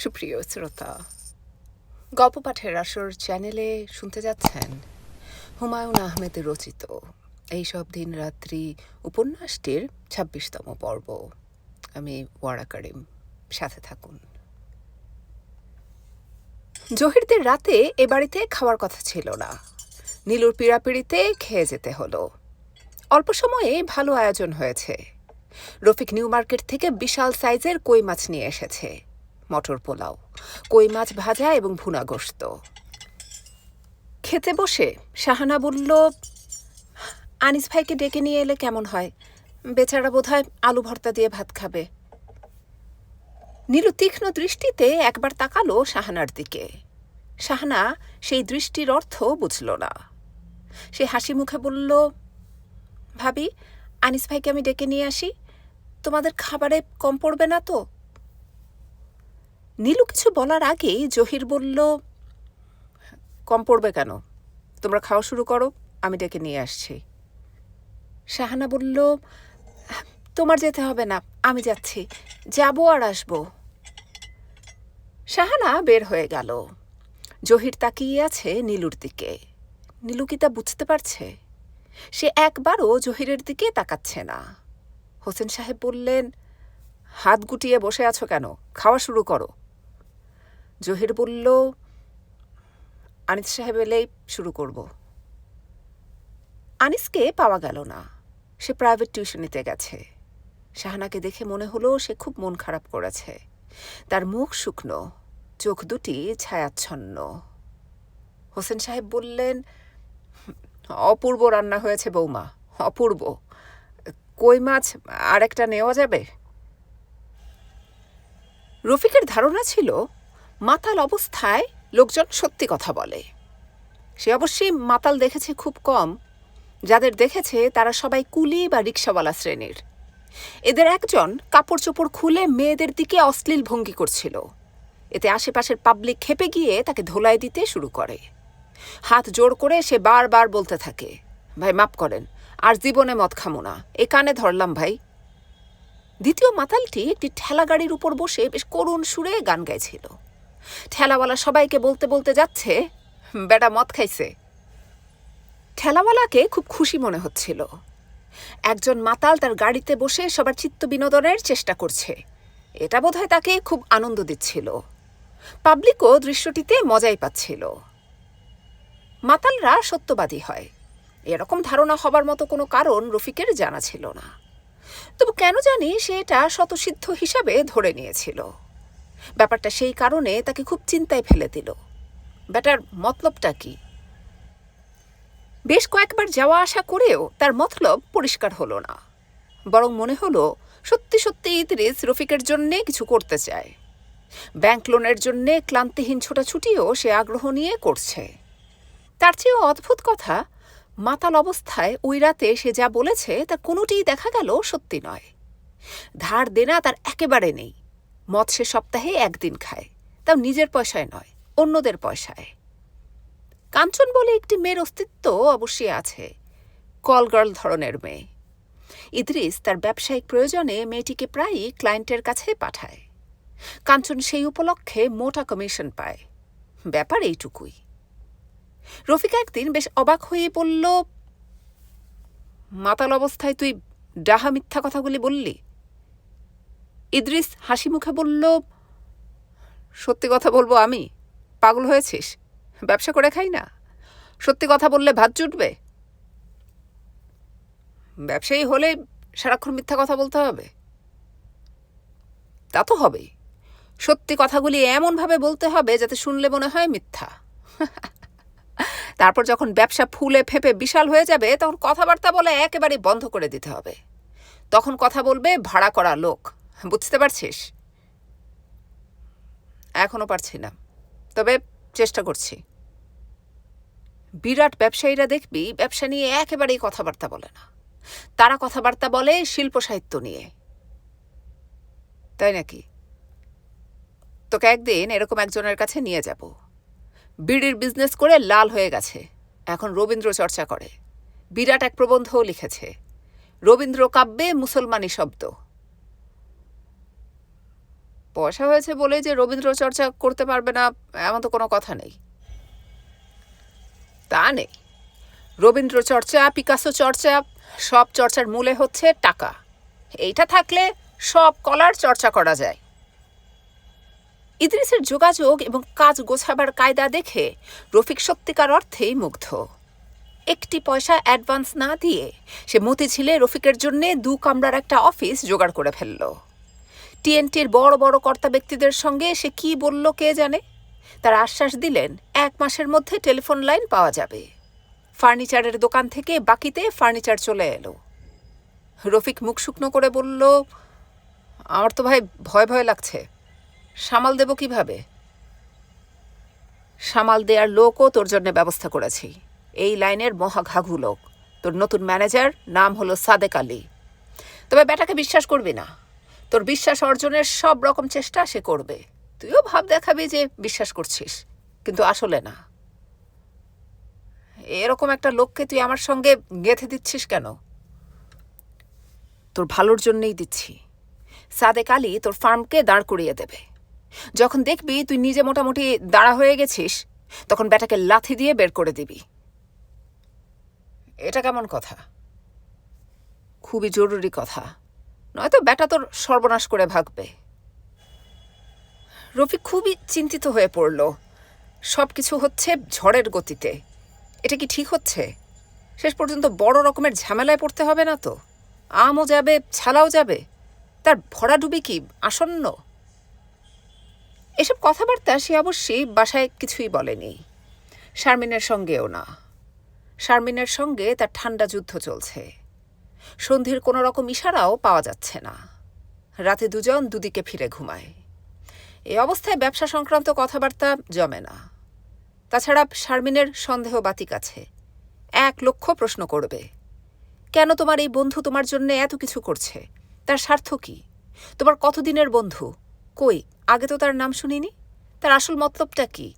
সুপ্রিয় শ্রোতা গল্প পাঠের আসর চ্যানেলে শুনতে যাচ্ছেন হুমায়ুন আহমেদের রচিত এইসব দিন রাত্রি উপন্যাসটির ছাব্বিশতম পর্ব। আমি ওয়ারা করিম, সাথে থাকুন। জহিরদের রাতে এ বাড়িতে খাওয়ার কথা ছিল না। নীলুর পিড়াপিড়িতে খেয়ে যেতে হলো। অল্প সময়ে ভালো আয়োজন হয়েছে। রফিক নিউ মার্কেট থেকে বিশাল সাইজের কই মাছ নিয়ে এসেছে। মটর পোলাও, কই মাছ ভাজা এবং ভুনা গোস্ত খেতে বসে শাহানা বলল, আনিস ভাইকে ডেকে নিয়ে এলে কেমন হয়? বেচারা বোধহয় আলু ভর্তা দিয়ে ভাত খাবে। নীলু তীক্ষ্ণ দৃষ্টিতে একবার তাকালো শাহানার দিকে। শাহানা সেই দৃষ্টির অর্থ বুঝল না। সে হাসি মুখে বলল, ভাবি, আনিস ভাইকে আমি ডেকে নিয়ে আসি। তোমাদের খাবারে কম পড়বে না তো? নীলু কিছু বলার আগেই জহির বলল, কম পড়বে কেন? তোমরা খাওয়া শুরু করো, আমি ডেকে নিয়ে আসছি। শাহানা বলল, তোমার যেতে হবে না, আমি যাচ্ছি, যাব আর আসব। শাহানা বের হয়ে গেল। জহির তাকিয়ে আছে নীলুর দিকে। নীলু কি তা বুঝতে পারছে? সে একবারও জহিরের দিকে তাকাচ্ছে না। হোসেন সাহেব বললেন, হাত গুটিয়ে বসে আছো কেন? খাওয়া শুরু করো। জহির বলল, আনিস সাহেব এলেই শুরু করব। আনিসকে পাওয়া গেল না। সে প্রাইভেট টিউশনিতে গেছে। শাহানাকে দেখে মনে হলো সে খুব মন খারাপ করেছে। তার মুখ শুকনো, চোখ দুটি ছায়াচ্ছন্ন। হোসেন সাহেব বললেন, অপূর্ব রান্না হয়েছে বৌমা, অপূর্ব। কই মাছ আর একটা নেওয়া যাবে? রফিকের ধারণা ছিল মাতাল অবস্থায় লোকজন সত্যি কথা বলে। সে অবশ্যই মাতাল দেখেছে খুব কম। যাদের দেখেছে, তারা সবাই কুলি বা রিক্সাওয়ালা শ্রেণির। এদের একজন কাপড় চোপড় খুলে মেয়েদের দিকে অশ্লীল ভঙ্গি করছিল। এতে আশেপাশের পাবলিক খেপে গিয়ে তাকে ধোলাই দিতে শুরু করে। হাত জোর করে সে বারবার বলতে থাকে, ভাই মাপ করেন, আর জীবনে মদ খামো না। এ কানে ধরলাম, ভাই। দ্বিতীয় মাতালটি একটি ঠেলা গাড়ির উপর বসে বেশ করুণ সুরে গান গাইছিল। ঠেলাওয়ালা সবাইকে বলতে বলতে যাচ্ছে, বেটা মদ খাইছে। ঠেলাওয়ালাকে খুব খুশি মনে হচ্ছিল। একজন মাতাল তার গাড়িতে বসে সবার চিত্ত বিনোদনের চেষ্টা করছে। এটা বোধহয় তাকে খুব আনন্দ দিচ্ছিল। পাবলিকও দৃশ্যটিতে মজাই পাচ্ছিল। মাতালরা সত্যবাদী হয়। এরকম ধারণা হবার মতো কোনো কারণ রফিকের জানা ছিল না। তবু কেন জানি সে এটা শতসিদ্ধ হিসাবে ধরে নিয়েছিল। ব্যাপারটা সেই কারণে তাকে খুব চিন্তায় ফেলে দিল। ব্যাটার মতলবটা কি? বেশ কয়েকবার যাওয়া আসা করেও তার মতলব পরিষ্কার হলো না। বরং মনে হলো, সত্যি সত্যি ইদ্রিস রফিকের জন্যে কিছু করতে চায়। ব্যাংক লোনের জন্যে ক্লান্তিহীন ছোটাছুটিও সে আগ্রহ নিয়ে করছে। তার চেয়েও অদ্ভুত কথা, মাতাল অবস্থায় ওই রাতে সে যা বলেছে তা কোনোটিই দেখা গেল সত্যি নয়। ধার দেনা তার একেবারে নেই। মদ সে সপ্তাহে একদিন খায়। তাও নিজের পয়সায় নয়, অন্যদের পয়সায়। কাঞ্চন বলে একটি মেয়ের অস্তিত্ব অবশ্যই আছে কলগার্ল ধরনের মেয়ে। ইদ্রিস তার ব্যবসায়িক প্রয়োজনে মেয়েটিকে প্রায়ই ক্লায়েন্টের কাছে পাঠায়। কাঞ্চন সেই উপলক্ষে মোটা কমিশন পায়। ব্যাপার এইটুকুই। রফিকা একদিন বেশ অবাক হয়ে বলল, মাতাল অবস্থায় তুই ডাহা মিথ্যা কথাগুলি বললি? ইদ্রিস হাসি মুখে বলল, সত্যি কথা বলব আমি? পাগল হয়েছিস? ব্যবসা করে খাই না? সত্যি কথা বললে ভাত জুটবে? ব্যবসায়ী হলে সারাক্ষণ মিথ্যা কথা বলতে হবে। তা তো হবেই। সত্যি কথাগুলি এমনভাবে বলতে হবে যাতে শুনলে মনে হয় মিথ্যা। তারপর যখন ব্যবসা ফুলে ফেপে বিশাল হয়ে যাবে, তখন কথাবার্তা বলে একেবারে বন্ধ করে দিতে হবে। তখন কথা বলবে ভাড়া করা লোক। বুঝতে পারছিস? এখনও পারছি না, তবে চেষ্টা করছি। বিরাট ব্যবসায়ীরা দেখবি ব্যবসা নিয়ে একেবারেই কথাবার্তা বলে না। তারা কথাবার্তা বলে শিল্প সাহিত্য নিয়ে। তাই নাকি? তোকে একদিন এরকম একজনের কাছে নিয়ে যাব। বিড়ির বিজনেস করে লাল হয়ে গেছে। এখন রবীন্দ্র চর্চা করে। বিরাট এক প্রবন্ধও লিখেছে। রবীন্দ্র কাব্যে মুসলমানি শব্দ। পয়সা হয়েছে বলে যে রবীন্দ্র চর্চা করতে পারবে না, এমন তো কোনো কথা নেই। তা নেই। রবীন্দ্র চর্চা, পিকাসো চর্চা, সব চর্চার মূলে হচ্ছে টাকা। এইটা থাকলে সব কলার চর্চা করা যায়। ইদ্রিসের যোগাযোগ এবং কাজ গোছাবার কায়দা দেখে রফিক সত্যিকার অর্থেই মুগ্ধ। একটি পয়সা অ্যাডভান্স না দিয়ে সে মতিঝিলে রফিকের জন্যে দু কামরার একটা অফিস জোগাড় করে ফেলল। টিএনটির বড় বড় কর্তা ব্যক্তিদের সঙ্গে সে কি বলল কে জানে? তার আশ্বাস দিলেন, এক মাসের মধ্যে টেলিফোন লাইন পাওয়া যাবে। ফার্নিচারের দোকান থেকে বাকিতে ফার্নিচার চলে এলো। রফিক মুখ শুকনো করে বলল, আমার তো ভাই ভয় ভয় লাগছে। সামাল দেব কীভাবে? সামাল দেওয়ার লোকও তোর জন্য ব্যবস্থা করেছি। এই লাইনের মহাঘাঘু লোক। তোর নতুন ম্যানেজার নাম হলো সাদেক আলী। তবে বেটাকে বিশ্বাস করবি না। তোর বিশ্বাস অর্জনের সব রকম চেষ্টা সে করবে। তুইও ভাব দেখাবি যে বিশ্বাস করছিস, কিন্তু আসলে না। এরকম একটা লোককে তুই আমার সঙ্গে গেঁথে দিচ্ছিস কেন? তোর ভালোর জন্যই দিচ্ছি। সাদেক আলী তোর ফার্মকে দাঁড় করিয়ে দেবে। যখন দেখবি তুই নিজে মোটামুটি দাঁড়া হয়ে গেছিস, তখন বেটাকে লাথি দিয়ে বের করে দিবি। এটা কেমন কথা? খুবই জরুরি কথা। নয়তো ব্যাটা তোর সর্বনাশ করে ভাগবে। রফিক খুবই চিন্তিত হয়ে পড়ল। সব কিছু হচ্ছে ঝড়ের গতিতে। এটা কি ঠিক হচ্ছে? শেষ পর্যন্ত বড় রকমের ঝামেলায় পড়তে হবে না তো? আমও যাবে, ছালাও যাবে। তার ভরাডুবি কি আসন্ন? এসব কথাবার্তা সে অবশ্যই বাসায় কিছুই বলেনি। শারমিনের সঙ্গেও না। শারমিনের সঙ্গে তার ঠান্ডা যুদ্ধ চলছে। সন্ধির কোনো রকম ইশারাও পাওয়া যাচ্ছে না। রাতে দুজন দুদিকে ফিরে ঘুমায়। এই অবস্থায় ব্যবসা সংক্রান্ত কথাবার্তা জমে না। তাছাড়া শারমিনের সন্দেহ বাতিক আছে। এক লক্ষ প্রশ্ন করবে, কেন তোমার এই বন্ধু তোমার জন্য এত কিছু করছে? তার স্বার্থ কি? তোমার কতদিনের বন্ধু? কই, আগে তো তার নাম শুনিনি? তার আসল মতলবটা কি?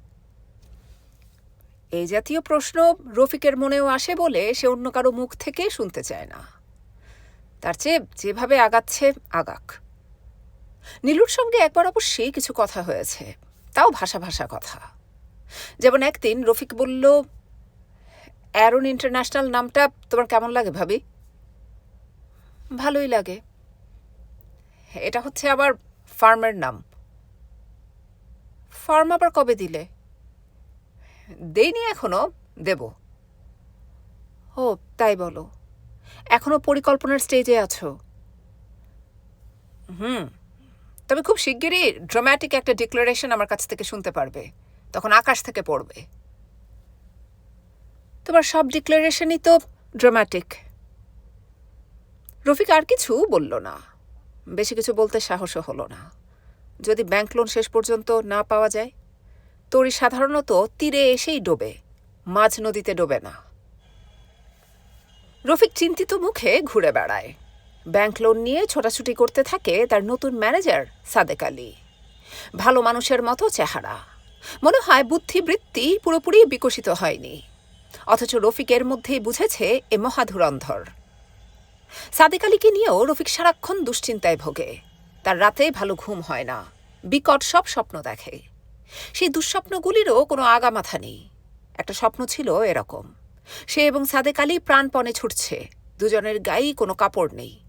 এই জাতীয় প্রশ্ন রফিকের মনেও আসে বলে সে অন্য কারও মুখ থেকে শুনতে চায় না। তার চেয়ে যেভাবে আগাচ্ছে, আগাক। নীলুর সঙ্গে একবার অবশ্যই কিছু কথা হয়েছে। তাও ভাষা ভাষা কথা। যেমন একদিন রফিক বলল, অ্যারন ইন্টারন্যাশনাল নামটা তোমার কেমন লাগে ভাবি? ভালোই লাগে। এটা হচ্ছে আবার ফার্মের নাম। ফার্ম আবার কবে দিলে? দেইনি এখনও, দেব। ও, তাই বলো। এখনও পরিকল্পনার স্টেজে আছো? হুম, তবে খুব শিগগিরই ড্রামাটিক একটা ডিক্লারেশন আমার কাছ থেকে শুনতে পারবে। তখন আকাশ থেকে পড়বে। তোমার সব ডিক্লারেশনই তো ড্রামাটিক রফিক আর কিছু বলল না। বেশি কিছু বলতে সাহসও হলো না। যদি ব্যাংক লোন শেষ পর্যন্ত না পাওয়া যায়, তরি সাধারণত তীরে এসেই ডোবে, মাঝ নদীতে ডোবে না। রফিক চিন্তিত মুখে ঘুরে বেড়ায়। ব্যাংক লোন নিয়ে ছোটাছুটি করতে থাকে তার নতুন ম্যানেজার সাদেক আলী। ভালো মানুষের মতো চেহারা। মনে হয় বুদ্ধিবৃত্তি পুরোপুরি বিকশিত হয়নি। অথচ রফিকের মধ্যেই বুঝেছে এ মহাধুরন্ধর। সাদেক আলীকে নিয়েও রফিক সারাক্ষণ দুশ্চিন্তায় ভোগে। তার রাতে ভালো ঘুম হয় না। বিকট সব স্বপ্ন দেখে। সেই দুঃস্বপ্নগুলিরও কোনো আগামাথা নেই। একটা স্বপ্ন ছিল এরকম। সে এবং সাদেক আলী প্রাণপণে ছুটছে। দুজনের গায়েই কোনো কাপড় নেই।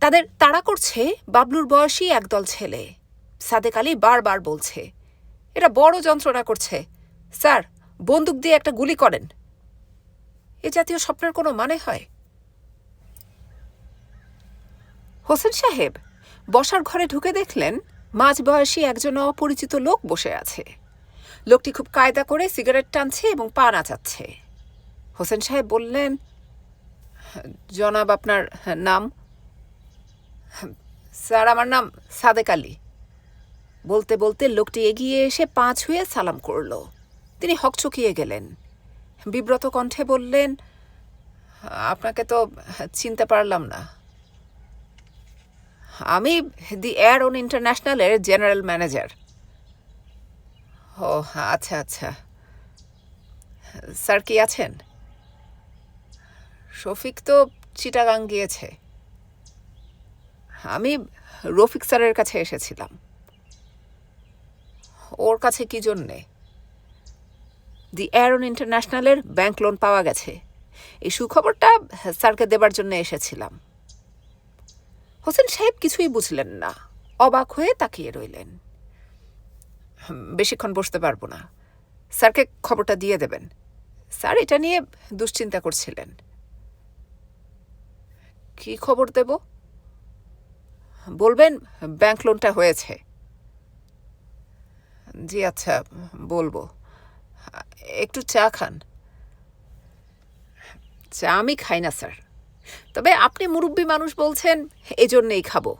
তাদের তাড়া করছে বাবলুর বয়সী একদল ছেলে। সাদেক আলী বারবার বলছে, এরা বড় যন্ত্রণা করছে। স্যার, বন্দুক দিয়ে একটা গুলি করেন। এ জাতীয় স্বপ্নের কোনো মানে হয়? হোসেন সাহেব বসার ঘরে ঢুকে দেখলেন মাঝবয়সী একজন অপরিচিত লোক বসে আছে। লোকটি খুব কায়দা করে সিগারেট টানছে এবং পা নাচাচ্ছে। হোসেন সাহেব বললেন, জনাব আপনার নাম? স্যার, আমার নাম সাদেক আলী। বলতে বলতে লোকটি এগিয়ে এসে পা ছুঁয়ে সালাম করল। তিনি হকচকিয়ে গেলেন। বিব্রত কণ্ঠে বললেন, আপনাকে তো চিনতে পারলাম না। আমি দি এয়ার অন ইন্টারন্যাশনালের জেনারেল ম্যানেজার। ও আচ্ছা আচ্ছা। স্যার কি আছেন? শফিক তো চিটাগাং গিয়েছে। আমি রফিক স্যারের কাছে এসেছিলাম। ওর কাছে কি জন্যে? দি অ্যারন ইন্টারন্যাশনালের ব্যাংক লোন পাওয়া গেছে। এই সুখবরটা স্যারকে দেবার জন্য এসেছিলাম। হোসেন সাহেব কিছুই বুঝলেন না। অবাক হয়ে তাকিয়ে রইলেন। বেশিক্ষণ বসতে পারব না। স্যারকে খবরটা দিয়ে দেবেন। স্যার এটা নিয়ে দুশ্চিন্তা করছিলেন। কি খবর দেব? বলবেন, ব্যাংক লোনটা হয়েছে। জি আচ্ছা বলব। একটু চা খান। চা আমি খাই না, স্যার। তবে আপনি মুরব্বী মানুষ বলছেন, এজন্যেই খাব।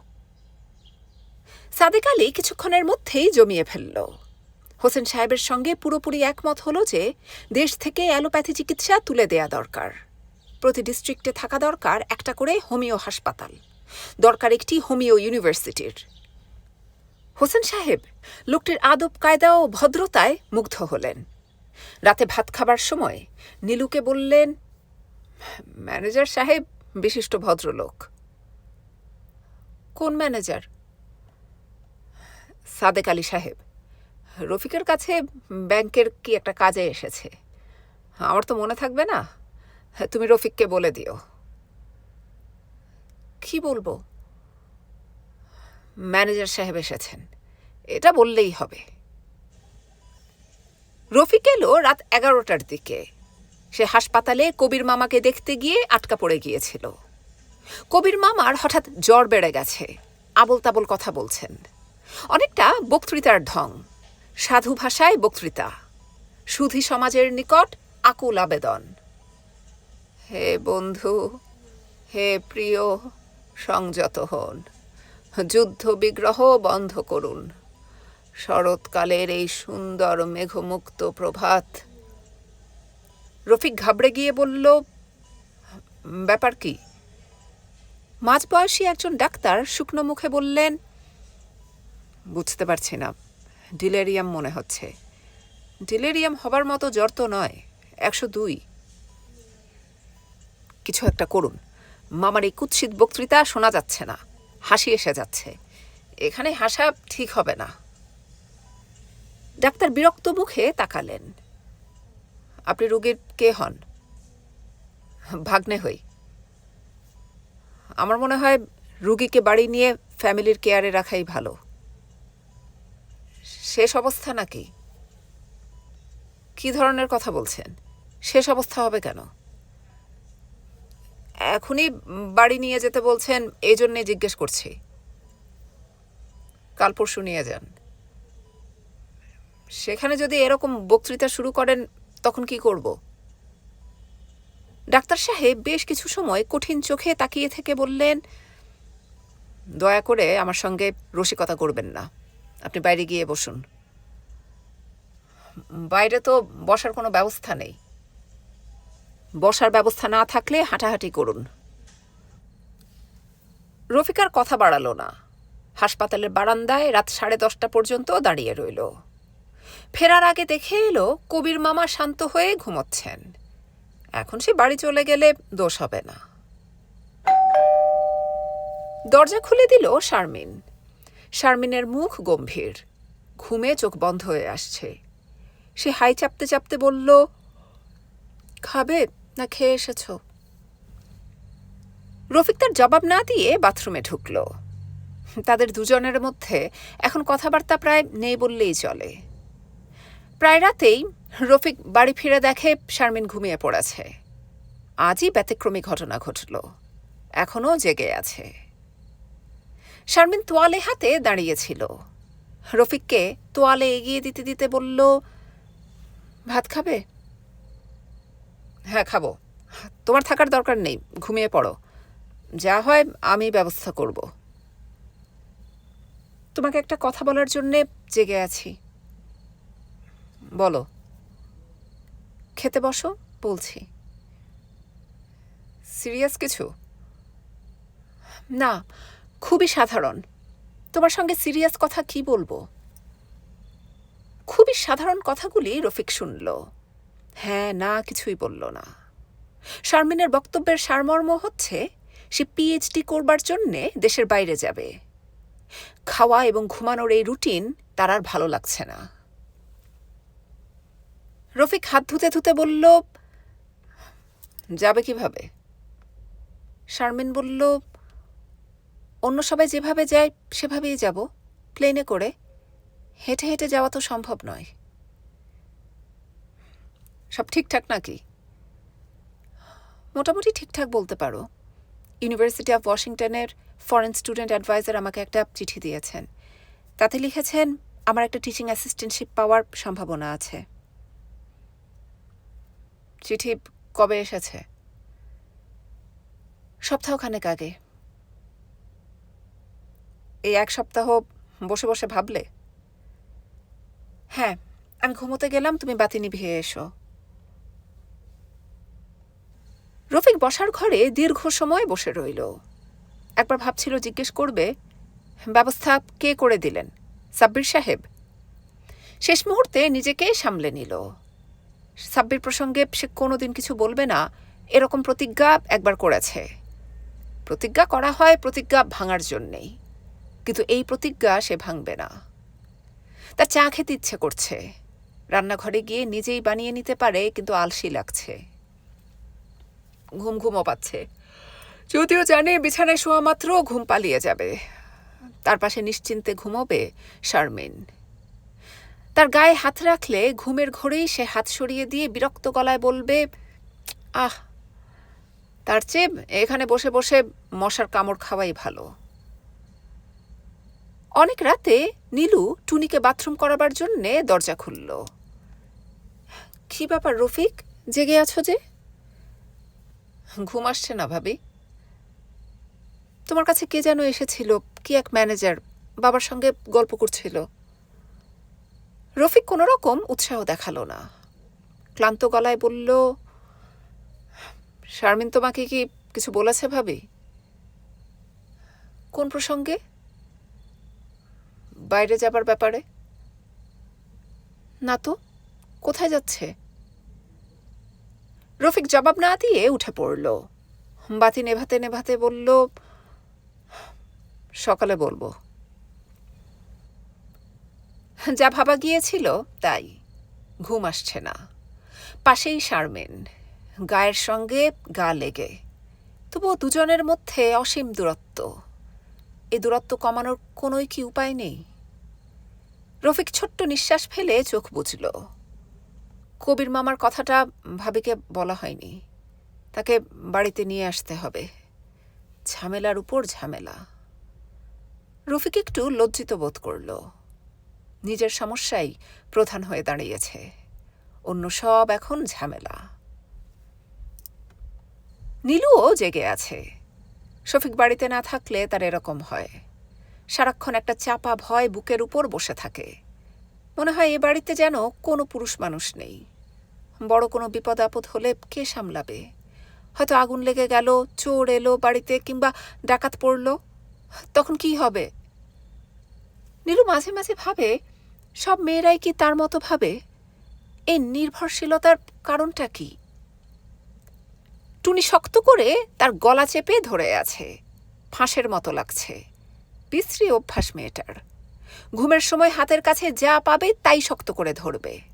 সাদেক আলী কিছুক্ষণের মধ্যেই জমিয়ে ফেলল। হোসেন সাহেবের সঙ্গে পুরোপুরি একমত হলো যে দেশ থেকে অ্যালোপ্যাথি চিকিৎসা তুলে দেয়া দরকার। প্রতি ডিস্ট্রিক্টে থাকা দরকার একটা করে হোমিও হাসপাতাল। দরকার একটি হোমিও ইউনিভার্সিটির। হোসেন সাহেব, লোকটির আদব, কায়দা ও ভদ্রতায় মুগ্ধ হলেন। রাতে ভাত খাবার সময় নীলুকে বললেন, ম্যানেজার সাহেব, বিশিষ্ট ভদ্রলোক। কোন ম্যানেজার? সাদেক আলী সাহেব। রফিকের কাছে ব্যাংকের কি একটা কাজে এসেছে। আমার তো মনে থাকবে না। তুমি রফিককে বলে দিও। কি বলব? ম্যানেজার সাহেব এসেছেন। এটা বললেই হবে। রফিক এলো রাত এগারোটার দিকে। সে হাসপাতালে কবির মামাকে দেখতে গিয়ে আটকা পড়ে গিয়েছিল। কবির মামার হঠাৎ জ্বর বেড়ে গেছে। আবল তাবল কথা বলছেন। অনেকটা বক্তৃতার ঢং। সাধু ভাষায় বক্তৃতা। সুধী সমাজের নিকট আকুল আবেদন। হে বন্ধু, হে প্রিয় সংযত হন, যুদ্ধ বিগ্রহ বন্ধ করুন। শরৎকালের এই সুন্দর মেঘমুক্ত প্রভাত। রফিক ঘাবড়ে গিয়ে বলল, ব্যাপার কি? মাঝবয়সী একজন ডাক্তার শুকনো মুখে বললেন, বুঝতে পারছি না, ডিলেরিয়াম মনে হচ্ছে। ডিলেরিয়াম হবার মতো জ্বর তো নয়, একশো দুই। কিছু একটা করুন। মামার এই কুৎসিত বক্তৃতা শোনা যাচ্ছে না। হাসি এসে যাচ্ছে। এখানে হাসা ঠিক হবে না। ডাক্তার বিরক্ত মুখে তাকালেন। আপনি রুগীর কে হন? ভাগ্নে হই। আমার মনে হয় রুগীকে বাড়ি নিয়ে ফ্যামিলির কেয়ারে রাখাই ভালো। শেষ অবস্থা নাকি? কি ধরনের কথা বলছেন? শেষ অবস্থা হবে কেন? এখনই বাড়ি নিয়ে যেতে বলছেন, এই জন্যে জিজ্ঞেস করছি। কাল পরশু নিয়ে যান। সেখানে যদি এরকম বক্তৃতা শুরু করেন, তখন কি করব? ডাক্তার সাহেব বেশ কিছু সময় কঠিন চোখে তাকিয়ে থেকে বললেন, দয়া করে আমার সঙ্গে রসিকতা করবেন না। আপনি বাইরে গিয়ে বসুন। বাইরে তো বসার কোনো ব্যবস্থা নেই। বসার ব্যবস্থা না থাকলে হাঁটাহাঁটি করুন। রফিকার কথা বাড়ালো না। হাসপাতালের বারান্দায় রাত সাড়ে দশটা পর্যন্ত দাঁড়িয়ে রইল। ফেরার আগে দেখে এলো, কবির মামা শান্ত হয়ে ঘুমোচ্ছেন। এখন সে বাড়ি চলে গেলে দোষ হবে না। দরজা খুলে দিল শারমিন। শারমিনের মুখ গম্ভীর। ঘুমে চোখ বন্ধ হয়ে আসছে। সে হাই চাপতে চাপতে বলল, খাবে? না খেয়ে এসেছ? রফিক তার জবাব না দিয়ে বাথরুমে ঢুকল। তাদের দুজনের মধ্যে এখন কথাবার্তা প্রায় নেই বললেই চলে। প্রায় রাতেই রফিক বাড়ি ফিরে দেখে শারমিন ঘুমিয়ে পড়েছে। আজই ব্যতিক্রমী ঘটনা ঘটল। এখনও জেগে আছে। শারমিন তোয়ালে হাতে দাঁড়িয়েছিল। রফিককে তোয়ালে এগিয়ে দিতে দিতে বলল, ভাত খাবে? হ্যাঁ খাব। তোমার থাকার দরকার নেই, ঘুমিয়ে পড়ো। যা হয় আমি ব্যবস্থা করব। তোমাকে একটা কথা বলার জন্যে জেগে আছি। বলো। খেতে বসো, বলছি। সিরিয়াস কিছু? না, খুবই সাধারণ। তোমার সঙ্গে সিরিয়াস কথা কি বলব? খুবই সাধারণ কথাগুলি রফিক শুনল। হ্যাঁ না কিছুই বলল না। শারমিনের বক্তব্যের সারমর্ম হচ্ছে, সে পিএইচডি করবার জন্যে দেশের বাইরে যাবে। খাওয়া এবং ঘুমানোর এই রুটিন তার আর ভালো লাগছে না। রফিক হাত ধুতে ধুতে বলল, যাবে কীভাবে? শারমিন বলল, অন্য সবাই যেভাবে যায়, সেভাবেই যাব প্লেনে করে। হেঁটে হেঁটে যাওয়া তো সম্ভব নয়। সব ঠিকঠাক নাকি? মোটামুটি ঠিকঠাক বলতে পারো। ইউনিভার্সিটি অফ ওয়াশিংটনের ফরেন স্টুডেন্ট অ্যাডভাইজার আমাকে একটা চিঠি দিয়েছেন। তাতে লিখেছেন, আমার একটা টিচিং অ্যাসিস্ট্যান্টশিপ পাওয়ার সম্ভাবনা আছে। চিঠি কবে এসেছে? সপ্তাহখানেক আগে। এই এক সপ্তাহ বসে বসে ভাবলে? হ্যাঁ আমি ঘুমোতে গেলাম, তুমি বাতি নিভিয়ে এসো। রফিক বসার ঘরে দীর্ঘ সময় বসে রইল। একবার ভাবছিল, জিজ্ঞেস করবে, ব্যবস্থা কে করে দিলেন? সাব্বির সাহেব। শেষ মুহূর্তে নিজেকে সামলে নিল। সাব্বির প্রসঙ্গে সে কোনোদিন কিছু বলবে না, এরকম প্রতিজ্ঞা একবার করেছে। প্রতিজ্ঞা করা হয় প্রতিজ্ঞা ভাঙার জন্যেই, কিন্তু এই প্রতিজ্ঞা সে ভাঙবে না। তার চা খেতে ইচ্ছে করছে। রান্নাঘরে গিয়ে নিজেই বানিয়ে নিতে পারে, কিন্তু আলসি লাগছে। ঘুম ঘুমও পাচ্ছে। যদিও জানে বিছানায় শোয়া মাত্র ঘুম পালিয়ে যাবে। তার পাশে নিশ্চিন্তে ঘুমোবে শারমিন। তার গায়ে হাত রাখলে ঘুমের ঘোরেই সে হাত সরিয়ে দিয়ে বিরক্ত গলায় বলবে, আহ, তার চেয়ে এখানে বসে বসে মশার কামড় খাওয়াই ভালো। অনেক রাতে নীলু টুনিকে বাথরুম করাবার জন্যে দরজা খুলল। কি ব্যাপার রফিক? জেগে আছো যে? ঘুম আসছে না, ভাবি। তোমার কাছে কে যেন এসেছিল? কি এক ম্যানেজার বাবার সঙ্গে গল্প করছিল। রফিক কোনো রকম উৎসাহ দেখাল না। ক্লান্ত গলায় বলল, শারমিন তোমাকে কি কিছু বলেছে, ভাবি? কোন প্রসঙ্গে? বাইরে যাবার ব্যাপারে। না তো কোথায় যাচ্ছে? রফিক জবাব না দিয়ে উঠে পড়ল। বাতি নেভাতে নেভাতে বলল, সকালে বলব। যা ভাবা গিয়েছিল তাই, ঘুম আসছে না। পাশেই শারমিন, গায়ের সঙ্গে গা লেগে। তবুও দুজনের মধ্যে অসীম দূরত্ব। এই দূরত্ব কমানোর কোনোই কি উপায় নেই? রফিক ছোট্ট নিঃশ্বাস ফেলে চোখ বুঝল কবির মামার কথাটা ভাবিকে বলা হয়নি। তাকে বাড়িতে নিয়ে আসতে হবে। ঝামেলার উপর ঝামেলা। রফিক একটু লজ্জিত বোধ করল। নিজের সমস্যাই প্রধান হয়ে দাঁড়িয়েছে। অন্য সব এখন ঝামেলা। নীলুও জেগে আছে। শফিক বাড়িতে না থাকলে তার এরকম হয়। সারাক্ষণ একটা চাপা ভয় বুকের উপর বসে থাকে। মনে হয় এ বাড়িতে যেন কোনো পুরুষ মানুষ নেই। বড় কোনো বিপদ আপদ হলে কে সামলাবে? হয়তো আগুন লেগে গেল, চোর এলো বাড়িতে কিংবা ডাকাত পড়ল। তখন কি হবে? নীলু মাঝে মাঝে ভাবে, সব মেয়েরাই কি তার মতো ভাবে? এই নির্ভরশীলতার কারণটা কি? টুনি শক্ত করে তার গলা চেপে ধরে আছে। ফাঁসের মতো লাগছে। বিশ্রী অভ্যাস মেয়েটার। ঘুমের সময় হাতের কাছে যা পাবে তাই শক্ত করে ধরবে।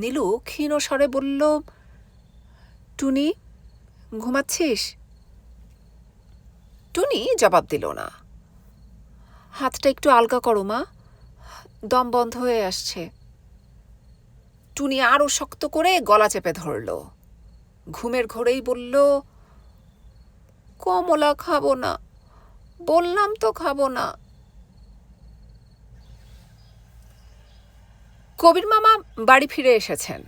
নীলু ক্ষীণ স্বরে বলল, টুনি, ঘুমাচ্ছিস? টুনি জবাব দিল না। হাতটা একটু আলগা করো মা, দম বন্ধ হয়ে আসছে। টুনি আরও শক্ত করে গলা চেপে ধরল। ঘুমের ঘোরেই বলল, কমলা খাব না, বললাম তো খাব না। কবির মামা বাড়ি ফিরে এসেছেন।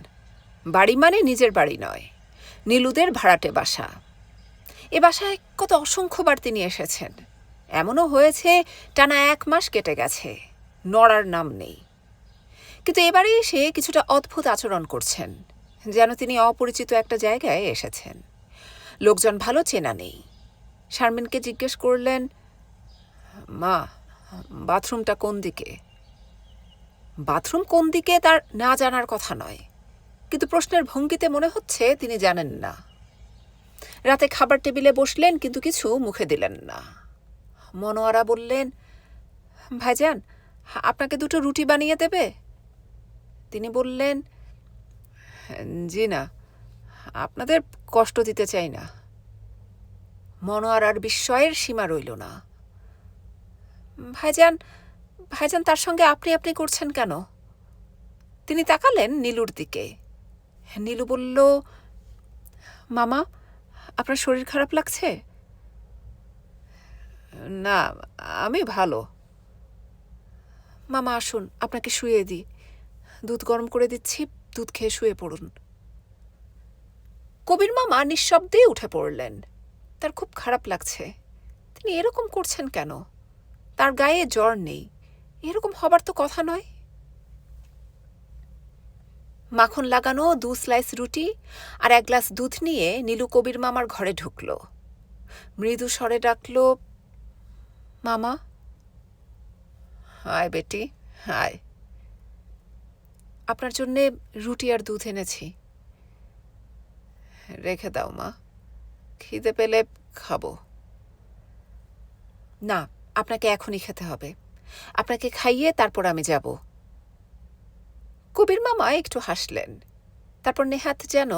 বাড়ি মানে নিজের বাড়ি নয়, নীলুদের ভাড়াটে বাসা। এ বাসায় কত অসংখ্যবার তিনি এসেছেন। এমনও হয়েছে, টানা এক মাস কেটে গেছে, নড়ার নাম নেই। কিন্তু এবারে এসে কিছুটা অদ্ভুত আচরণ করছেন, যেন তিনি অপরিচিত একটা জায়গায় এসেছেন। লোকজন ভালো চেনা নেই। শারমিনকে জিজ্ঞেস করলেন, মা, বাথরুমটা কোন দিকে? বাথরুম কোন দিকে তার না জানার কথা নয়। কিন্তু প্রশ্নের ভঙ্গিতে মনে হচ্ছে তিনি জানেন না। রাতে খাবার টেবিলে বসলেন, কিন্তু কিছু মুখে দিলেন না। মনোয়ারা বললেন, ভাইজান, আপনাকে দুটো রুটি বানিয়ে দেবে? তিনি বললেন, জি না, আপনাদের কষ্ট দিতে চাই না। মনোয়ার আর বিস্ময়ের সীমা রইল না। ভাইজান ভাইজান তার সঙ্গে আপনি আপনি করছেন কেন? তিনি তাকালেন নীলুর দিকে। নীলু বলল, মামা, আপনার শরীর খারাপ লাগছে? না, আমি ভালো। মামা, আসুন, আপনাকে শুয়ে দিই। দুধ গরম করে দিচ্ছি, দুধ খেয়ে শুয়ে পড়ুন। কবির মামা নিঃশব্দে উঠে পড়লেন। তার খুব খারাপ লাগছে। তিনি এরকম করছেন কেন? তার গায়ে জ্বর নেই। এরকম হবার তো কথা নয়। মাখন লাগানো দু স্লাইস রুটি আর এক গ্লাস দুধ নিয়ে নীলু কবির মামার ঘরে ঢুকল। মৃদু স্বরে ডাকল, মামা? হায় বেটি, হায়। আপনার জন্যে রুটি আর দুধ এনেছি। রেখে দাও, মা। খিদে পেলে খাব। না, আপনাকে এখনই খেতে হবে। আপনাকে খাইয়ে তারপর আমি যাব। কবির মামা একটু হাসলেন। তারপর নেহাত যেন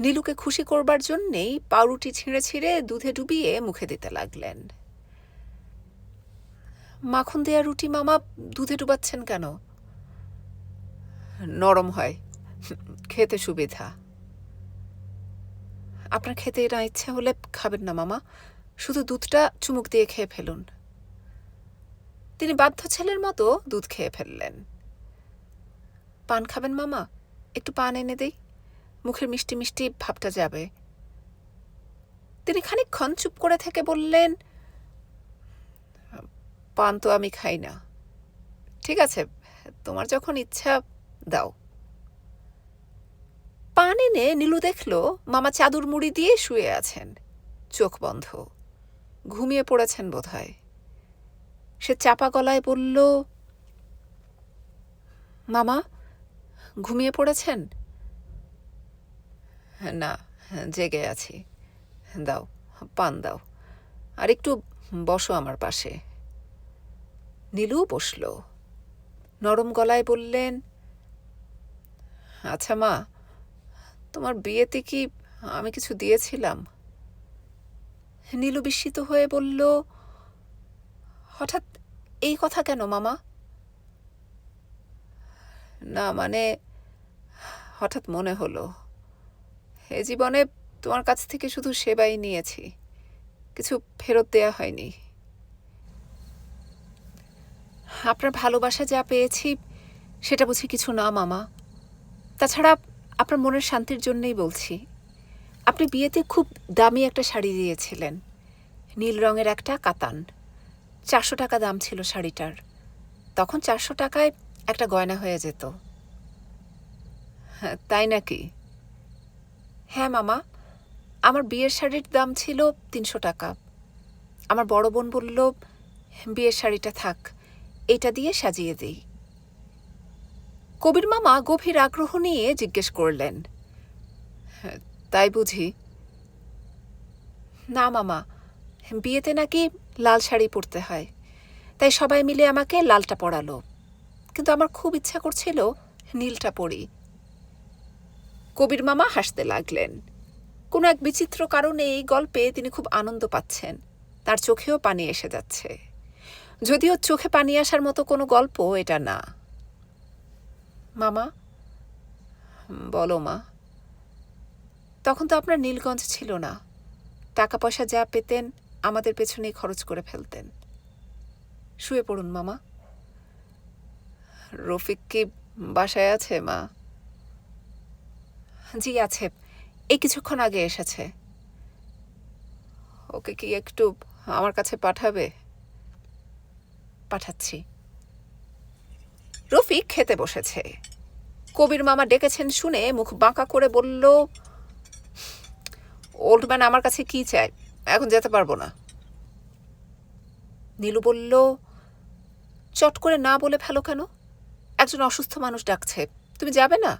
নীলুকে খুশি করবার জন্যেই পাউরুটি ছিঁড়ে ছিঁড়ে দুধে ডুবিয়ে মুখে দিতে লাগলেন। মাখন দেয়া রুটি মামা দুধে ডুবাচ্ছেন কেন? নরম হয়। খেতে সুবিধা। আপনার খেতে না ইচ্ছে হলে খাবেন না মামা। শুধু দুধটা চুমুক দিয়ে খেয়ে ফেলুন। তিনি বাধ্য ছেলের মতো দুধ খেয়ে ফেললেন। পান খাবেন মামা? একটু পান এনে দেই। মুখের মিষ্টি মিষ্টি ভাবটা যাবে। তিনি খানিকক্ষণ চুপ করে থেকে বললেন, পান তো আমি খাই না। ঠিক আছে, তোমার যখন ইচ্ছা, দাও। পান এনে নীলু দেখল মামা চাদর মুড়ি দিয়ে শুয়ে আছেন। চোখ বন্ধ। ঘুমিয়ে পড়েছেন বোধহয়। সে চাপা গলায় বলল, মামা, ঘুমিয়ে পড়েছেন? না, জেগে আছি। দাও, পান দাও। আর একটু বসো আমার পাশে। নীলু বসল। নরম গলায় বললেন আচ্ছা মা, তোমার বিয়েতে কি আমি কিছু দিয়েছিলাম? নীলু বিস্মিত হয়ে বলল হঠাৎ এই কথা কেন, মামা? না মানে হঠাৎ মনে হলো, এ জীবনে তোমার কাছ থেকে শুধু সেবাই নিয়েছি, কিছু ফেরত দেয়া হয়নি। আপনার ভালোবাসা যা পেয়েছি, সেটা বুঝি কিছু না, মামা। তাছাড়া আপনার মনের শান্তির জন্যই বলছি, আপনি বিয়েতে খুব দামি একটা শাড়ি দিয়েছিলেন, নীল রঙের একটা কাতান। চারশো টাকা দাম ছিল শাড়িটার। তখন চারশো টাকায় একটা গয়না হয়ে যেত। হ্যাঁ, তাই নাকি? হ্যাঁ মামা আমার বিয়ের শাড়ির দাম ছিল তিনশো টাকা। আমার বড় বোন বলল বিয়ের শাড়িটা থাক এটা দিয়ে সাজিয়ে দিই। কবির মামা গভীর আগ্রহ নিয়ে জিজ্ঞেস করলেন "হ্যাঁ, তাই বুঝি? না মামা বিয়েতে নাকি লাল শাড়ি পরতে হয়। তাই সবাই মিলে আমাকে লালটা পরালো। কিন্তু আমার খুব ইচ্ছা করছিল নীলটা পরি। কবির মামা হাসতে লাগলেন। কোনো এক বিচিত্র কারণে এই গল্পে তিনি খুব আনন্দ পাচ্ছেন। তার চোখেও পানি এসে যাচ্ছে। যদিও চোখে পানি আসার মতো কোনো গল্প এটা না। মামা? বলো মা। তখন তো আপনার নীলগঞ্জ ছিল না। টাকা পয়সা যা পেতেন আমাদের পেছনেই খরচ করে ফেলতেন। শুয়ে পড়ুন, মামা। রফিক কি বাসায় আছে, মা? জি, আছে। এই কিছুক্ষণ আগে এসেছে। ওকে কি একটু আমার কাছে পাঠাবে? পাঠাচ্ছি। রফিক খেতে বসেছে। কবির মামা ডেকেছেন শুনে মুখ বাঁকা করে বলল, ওল্ড ম্যান আমার কাছে কি চায়? এখন যেতে পারব না। নীলু বলল চট করে না বলে ফেলো কেন? একজন অসুস্থ মানুষ ডাকছে তুমি যাবে না?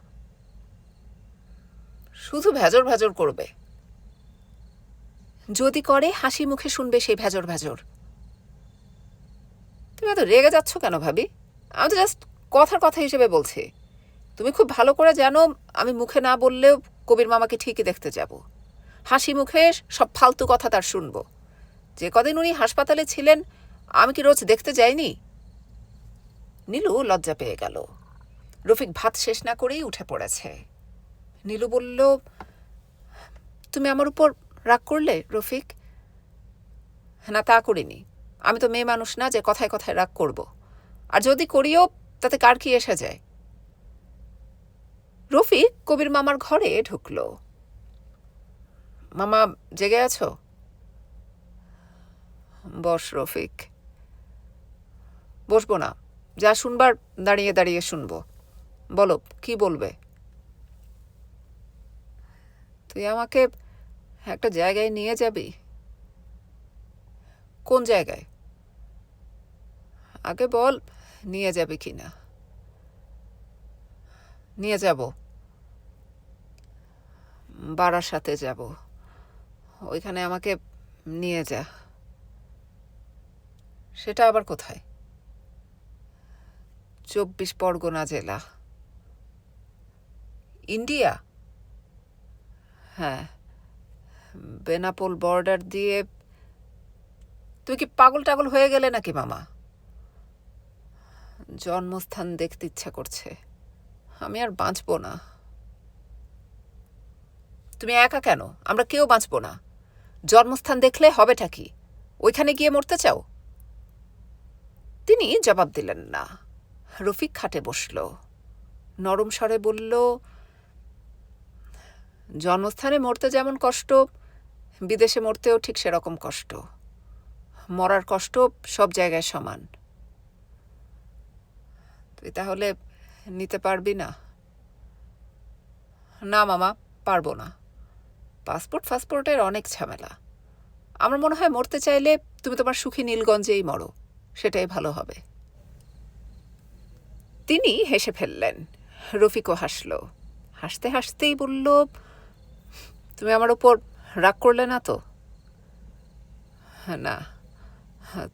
শুধু ভেজর ভেজর করবে। যদি করে হাসি মুখে শুনবে সেই ভেজর ভেজর। তুমি এত রেগে যাচ্ছ কেন ভাবি? আমি তো জাস্ট কথার কথা হিসেবে বলছি। তুমি খুব ভালো করে জানো আমি মুখে না বললেও কবির মামাকে ঠিকই দেখতে যাব। হাসি মুখে সব ফালতু কথা তার শুনব। যে কদিন উনি হাসপাতালে ছিলেন, আমি কি রোজ দেখতে যাইনি? নীলু লজ্জা পেয়ে গেল। রফিক ভাত শেষ না করেই উঠে পড়েছে। নীলু বলল, তুমি আমার উপর রাগ করলে, রফিক? না, তা করিনি। আমি তো মেয়ে মানুষ না যে কথায় কথায় রাগ করব। আর যদি করিও, তাতে কার কি এসে যায়? রফিক কবির মামার ঘরে ঢুকল। মামা জেগে আছো? বস রফিক। বসবো না, যা শুনবার দাঁড়িয়ে দাঁড়িয়ে শুনব। বলো, কি বলবে? তুই আমাকে একটা জায়গায় নিয়ে যাবি? কোন জায়গায়? আগে বল, নিয়ে যাবি কি না নিয়ে যাব। বাড়ার সাথে যাব। ওইখানে আমাকে নিয়ে যা। সেটা আবার কোথায়? চব্বিশ পরগনা জেলা। ইন্ডিয়া? হ্যাঁ। বেনাপোল বর্ডার দিয়ে তুই কি পাগল টাগল হয়ে গেলে নাকি মামা? জন্মস্থান দেখতে ইচ্ছা করছে। আমি আর বাঁচবো না। তুমি একা কেন? আমরা কেউ বাঁচবো না। জন্মস্থান দেখলে হবেটা কি? ওইখানে গিয়ে মরতে চাও? তিনি জবাব দিলেন না। রফিক খাটে বসল। নরম স্বরে বলল, জন্মস্থানে মরতে যেমন কষ্ট, বিদেশে মরতেও ঠিক সেরকম কষ্ট। মরার কষ্ট সব জায়গায় সমান। তুই তাহলে নিতে পারবি না? না মামা, পারব না। পাসপোর্ট, ফাসপোর্টের অনেক ঝামেলা। আমার মনে হয় মরতে চাইলে তুমি তোমার সুখী নীলগঞ্জেই মরো, সেটাই ভালো হবে। তিনি হেসে ফেললেন। রফিকও হাসল। হাসতে হাসতেই বলল, তুমি আমার ওপর রাগ করলে না তো? না,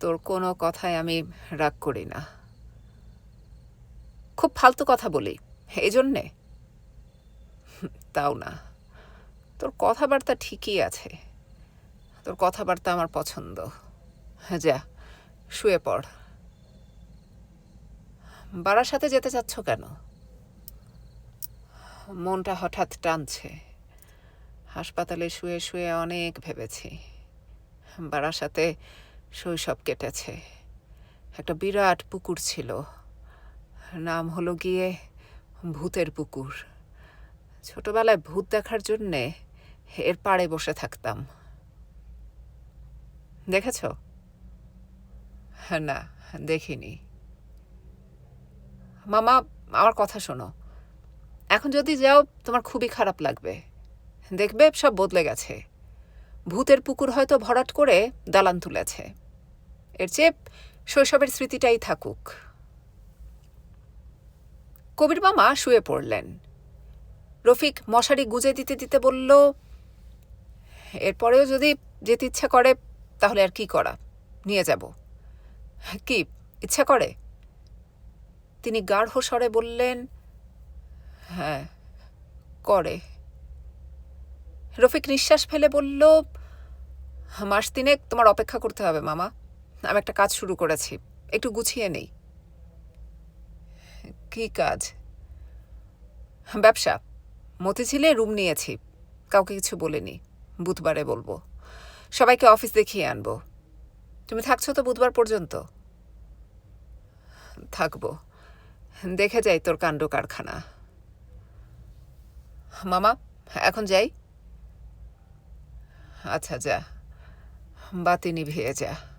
তোর কোনো কথায় আমি রাগ করি না। খুব ফালতু কথা বলি এই জন্যে তাও না। তোর কথাবার্তা ঠিকই আছে। তোর কথাবার্তা আমার পছন্দ। যা, শুয়ে পড়। বাড়ার সাথে যেতে চাচ্ছ কেন? মনটা হঠাৎ টানছে। হাসপাতালে শুয়ে শুয়ে অনেক ভেবেছি। বাড়ার সাথে শৈশব কেটেছে। একটা বিরাট পুকুর ছিল। নাম হলো গিয়ে ভূতের পুকুর। ছোটবেলায় ভূত দেখার জন্যে এর পাড়ে বসে থাকতাম। দেখেছ? না, দেখিনি। মামা, আমার কথা শোনো। এখন যদি যাও, তোমার খুবই খারাপ লাগবে। দেখবে সব বদলে গেছে। ভূতের পুকুর হয়তো ভরাট করে দালান তুলেছে। এর চেয়ে শৈশবের স্মৃতিটাই থাকুক। কবির মামা শুয়ে পড়লেন। রফিক মশারি গুজে দিতে দিতে বলল এরপরেও যদি যেতে ইচ্ছা করে, তাহলে আর কি করা? নিয়ে যাব। কি, ইচ্ছা করে? তিনি গাঢ় স্বরে বললেন হ্যাঁ করে। রফিক নিঃশ্বাস ফেলে বলল, মাস তিনেক তোমার অপেক্ষা করতে হবে, মামা। আমি একটা কাজ শুরু করেছি, একটু গুছিয়ে নেই। কি কাজ? ব্যবসা। মতিঝিলে রুম নিয়েছি, কাউকে কিছু বলিনি। বুধবারে বলব। সবাইকে অফিস দেখিয়ে আনব। তুমি থাকছো তো বুধবার পর্যন্ত? থাকব। দেখে যাই তোর কাণ্ড কারখানা। মামা, এখন যাই? আচ্ছা যা। বাতি নিভিয়ে যা।